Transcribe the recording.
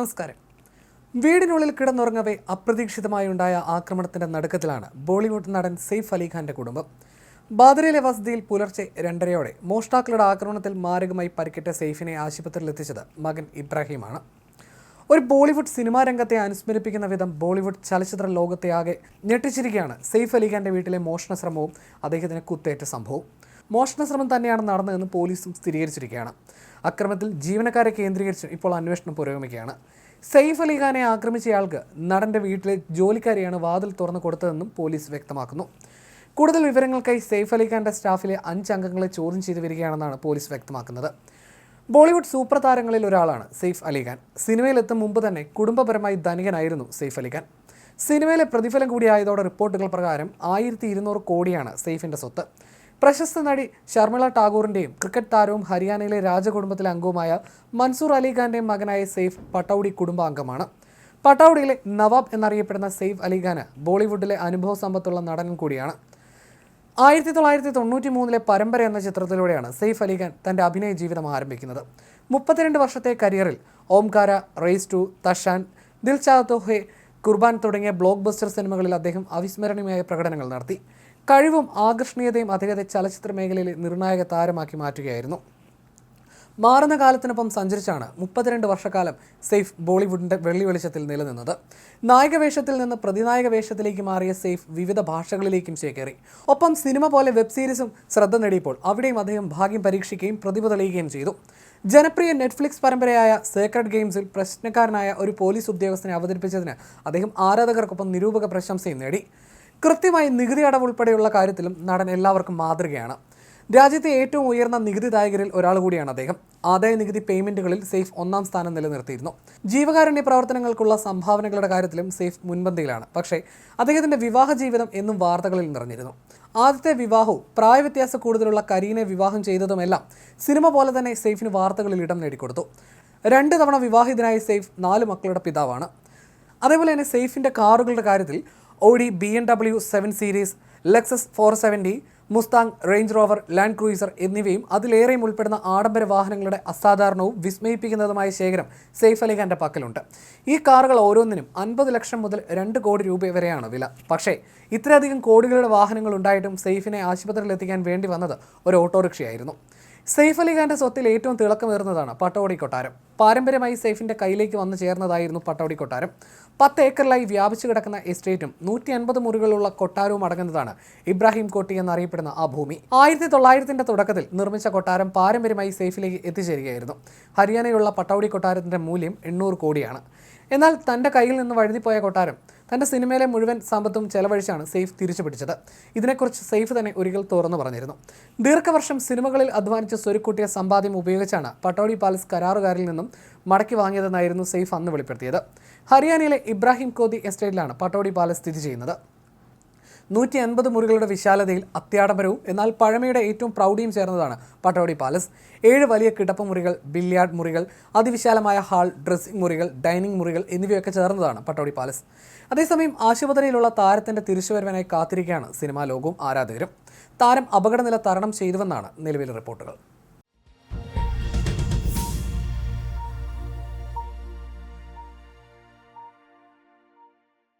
നമസ്കാരം. വീടിനുള്ളിൽ കിടന്നുറങ്ങവേ അപ്രതീക്ഷിതമായി ഉണ്ടായ ആക്രമണത്തിന്റെ നടുക്കത്തിലാണ് ബോളിവുഡ് നടൻ സെയ്ഫ് അലി ഖാന്റെ കുടുംബം. ബാദ്രയിലെ വസതിയിൽ പുലർച്ചെ രണ്ടരയോടെ മോഷ്ടാക്കളുടെ ആക്രമണത്തിൽ മാരകമായി പരിക്കേറ്റ സെയ്ഫിനെ ആശുപത്രിയിൽ എത്തിച്ചത് മകൻ ഇബ്രാഹിമാണ്. ഒരു ബോളിവുഡ് സിനിമാ രംഗത്തെ അനുസ്മരിപ്പിക്കുന്ന വിധം ബോളിവുഡ് ചലച്ചിത്ര ലോകത്തെ ആകെ ഞെട്ടിച്ചിരിക്കുകയാണ് സെയ്ഫ് അലി ഖാന്റെ വീട്ടിലെ മോഷണ ശ്രമവും അദ്ദേഹത്തിന് കുത്തേറ്റ സംഭവവും. മോഷണ ശ്രമം തന്നെയാണ് നടന്നതെന്ന് പോലീസും സ്ഥിരീകരിച്ചിരിക്കുകയാണ്. അക്രമത്തിൽ ജീവനക്കാരെ കേന്ദ്രീകരിച്ച് ഇപ്പോൾ അന്വേഷണം പുരോഗമിക്കുകയാണ്. സെയ്ഫ് അലി ഖാനെ ആക്രമിച്ചയാൾക്ക് നടന്റെ വീട്ടിലെ ജോലിക്കാരെയാണ് വാതിൽ തുറന്നു കൊടുത്തതെന്നും പോലീസ് വ്യക്തമാക്കുന്നു. കൂടുതൽ വിവരങ്ങൾക്കായി സെയ്ഫ് അലി ഖാന്റെ സ്റ്റാഫിലെ അഞ്ച് അംഗങ്ങളെ ചോദ്യം ചെയ്തു വരികയാണെന്നാണ് പോലീസ് വ്യക്തമാക്കുന്നത്. ബോളിവുഡ് സൂപ്പർ താരങ്ങളിൽ ഒരാളാണ് സെയ്ഫ് അലിഖാൻ സിനിമയിലെത്തും മുമ്പ് തന്നെ കുടുംബപരമായി ധനികനായിരുന്നു സെയ്ഫ് അലിഖാൻ സിനിമയിലെ പ്രതിഫലം കൂടിയായതോടെ റിപ്പോർട്ടുകൾ പ്രകാരം ആയിരത്തി ഇരുന്നൂറ് കോടിയാണ് സെയ്ഫിന്റെ സ്വത്ത്. പ്രശസ്ത നടി ശർമിള ടാഗോറിന്റെയും ക്രിക്കറ്റ് താരവും ഹരിയാനയിലെ രാജകുടുംബത്തിലെ അംഗവുമായ മൻസൂർ അലിഖാന്റെയും മകനായ സെയ്ഫ് പട്ടൌഡി കുടുംബാംഗമാണ്. പട്ടൌഡിയിലെ നവാബ് എന്നറിയപ്പെടുന്ന സെയ്ഫ് അലിഖാന് ബോളിവുഡിലെ അനുഭവ സമ്പത്തുള്ള നടൻ കൂടിയാണ്. ആയിരത്തി തൊള്ളായിരത്തി തൊണ്ണൂറ്റി മൂന്നിലെ പരമ്പര എന്ന ചിത്രത്തിലൂടെയാണ് സെയ്ഫ് അലിഖാൻ തന്റെ അഭിനയ ജീവിതം ആരംഭിക്കുന്നത്. മുപ്പത്തിരണ്ട് വർഷത്തെ കരിയറിൽ ഓംകാര റേസ് ടു തഷാൻ ദിൽ തോഹെ കുർബാൻ തുടങ്ങിയ ബ്ലോക്ക് ബസ്റ്റർ സിനിമകളിൽ അദ്ദേഹം അവിസ്മരണീയമായ പ്രകടനങ്ങൾ നടത്തി. കഴിവും ആകർഷണീയതയും അദ്ദേഹത്തെ ചലച്ചിത്ര മേഖലയിലെ നിർണായക താരമാക്കി മാറ്റുകയായിരുന്നു. മാറുന്ന കാലത്തിനൊപ്പം സഞ്ചരിച്ചാണ് മുപ്പത്തിരണ്ട് വർഷക്കാലം സെയ്ഫ് ബോളിവുഡിന്റെ വെള്ളി വെളിച്ചത്തിൽ നിലനിന്നത്. നായക വേഷത്തിൽ നിന്ന് പ്രതിനായക വേഷത്തിലേക്ക് മാറിയ സെയ്ഫ് വിവിധ ഭാഷകളിലേക്കും ചേക്കേറി. ഒപ്പം സിനിമ പോലെ വെബ് സീരീസും ശ്രദ്ധ നേടിയപ്പോൾ അവിടെയും അദ്ദേഹം ഭാഗ്യം പരീക്ഷിക്കുകയും പ്രതിഭ തെളിയുകയും ചെയ്തു. ജനപ്രിയ നെറ്റ്ഫ്ലിക്സ് പരമ്പരയായ സേക്രഡ് ഗെയിംസിൽ പ്രശ്നക്കാരനായ ഒരു പോലീസ് ഉദ്യോഗസ്ഥനെ അവതരിപ്പിച്ചതിന് അദ്ദേഹം ആരാധകർക്കൊപ്പം നിരൂപക പ്രശംസയും നേടി. കൃത്യമായി നികുതി അടവ് ഉൾപ്പെടെയുള്ള കാര്യത്തിലും നടൻ എല്ലാവർക്കും മാതൃകയാണ്. രാജ്യത്തെ ഏറ്റവും ഉയർന്ന നികുതിദായകരിൽ ഒരാൾ കൂടിയാണ് അദ്ദേഹം. ആദായ നികുതി പേയ്മെന്റുകളിൽ സേഫ് ഒന്നാം സ്ഥാനം നിലനിർത്തിയിരുന്നു. ജീവകാരുണ്യ പ്രവർത്തനങ്ങൾക്കുള്ള സംഭാവനകളുടെ കാര്യത്തിലും സേഫ് മുൻപന്തിയിലാണ്. പക്ഷേ അദ്ദേഹത്തിന്റെ വിവാഹ ജീവിതം എന്നും വാർത്തകളിൽ നിറഞ്ഞിരുന്നു. ആദ്യത്തെ വിവാഹവും പ്രായവ്യത്യാസ കൂടുതലുള്ള കരീനെ വിവാഹം ചെയ്തതുമെല്ലാം സിനിമ പോലെ തന്നെ സേഫിന് വാർത്തകളിൽ ഇടം നേടിക്കൊടുത്തു. രണ്ട് തവണ വിവാഹിതനായ സേഫ് നാല് മക്കളുടെ പിതാവാണ്. അതേപോലെ തന്നെ സേഫിന്റെ കാറുകളുടെ കാര്യത്തിൽ Audi B M W seven series Lexus four seventy Mustang Range Rover Land Cruiser എന്നിവയും അതിലേറെയും ഉൾപ്പെടുന്ന ആഡംബര വാഹനങ്ങളുടെ അസാധാരണവും വിസ്മയിപ്പിക്കുന്നതുമായ ശേഖരം സെയ്ഫ് അലി ഖാന്റെ പക്കലുണ്ട്. ഈ കാറുകൾ ഓരോന്നിനും അൻപത് ലക്ഷം മുതൽ രണ്ട് കോടി രൂപ വരെയാണ് വില. പക്ഷേ ഇത്രയധികം കോടികളുടെ വാഹനങ്ങൾ ഉണ്ടായിട്ടും സെയ്ഫിനെ ആശുപത്രിയിൽ എത്തിക്കാൻ വേണ്ടി വന്നത് ഒരു ഓട്ടോറിക്ഷയായിരുന്നു. സെയ്ഫ് അലി ഖാന്റെ സ്വത്തിൽ ഏറ്റവും തിളക്കമേറുന്നതാണ് പട്ടോടി കൊട്ടാരം. പാരമ്പര്യമായി സെയ്ഫിന്റെ കയ്യിലേക്ക് വന്നു ചേർന്നതായിരുന്നു പട്ടോടി കൊട്ടാരം. പത്ത് ഏക്കറിലായി വ്യാപിച്ചു കിടക്കുന്ന എസ്റ്റേറ്റും നൂറ്റി അൻപത് മുറികളുള്ള കൊട്ടാരവും അടങ്ങുന്നതാണ് ഇബ്രാഹിം കോട്ടി എന്നറിയപ്പെടുന്ന ആ ഭൂമി. ആയിരത്തി തൊള്ളായിരത്തിന്റെ തുടക്കത്തിൽ നിർമ്മിച്ച കൊട്ടാരം പാരമ്പര്യമായി സെയ്ഫിലേക്ക് എത്തിച്ചേരുകയായിരുന്നു. ഹരിയാനയിലുള്ള പട്ടൗടി കൊട്ടാരത്തിന്റെ മൂല്യം എണ്ണൂറ് കോടിയാണ്. എന്നാൽ തന്റെ കയ്യിൽ നിന്ന് വഴുതിപ്പോയ കൊട്ടാരം തന്റെ സിനിമയിലെ മുഴുവൻ സമ്പത്തും ചെലവഴിച്ചാണ് സെയ്ഫ് തിരിച്ചു പിടിച്ചത് ഇതിനെക്കുറിച്ച് സെയ്ഫ് തന്നെ ഒരിക്കൽ തുറന്നു പറഞ്ഞിരുന്നു. ദീർഘവർഷം സിനിമകളിൽ അധ്വാനിച്ച് സ്വരുക്കൂട്ടിയ സമ്പാദ്യം ഉപയോഗിച്ചാണ് പട്ടോടി പാലസ് കരാറുകാരിൽ നിന്നും മടക്കി വാങ്ങിയതെന്നായിരുന്നു സെയ്ഫ് അന്ന് വെളിപ്പെടുത്തിയത്. ഹരിയാനയിലെ ഇബ്രാഹിം കോതി എസ്റ്റേറ്റിലാണ് പട്ടോടി പാലസ് സ്ഥിതി ചെയ്യുന്നത്. നൂറ്റി അൻപത് മുറികളുടെ വിശാലതയിൽ അത്യാഡംബരവും എന്നാൽ പഴമയുടെ ഏറ്റവും പ്രൗഢിയും ചേർന്നതാണ് പട്ടോടി പാലസ്. ഏഴ് വലിയ കിടപ്പ് മുറികൾ ബില്യാർഡ് മുറികൾ അതിവിശാലമായ ഹാൾ ഡ്രസ്സിംഗ് മുറികൾ ഡൈനിങ് മുറികൾ എന്നിവയൊക്കെ ചേർന്നതാണ് പട്ടോടി പാലസ്. അതേസമയം ആശുപത്രിയിലുള്ള താരത്തിന്റെ തിരിച്ചുവരവിനായി കാത്തിരിക്കുകയാണ് സിനിമാ ലോകവും ആരാധകരും. താരം അപകടനില തരണം ചെയ്തുവെന്നാണ് നിലവിലെ റിപ്പോർട്ടുകൾ.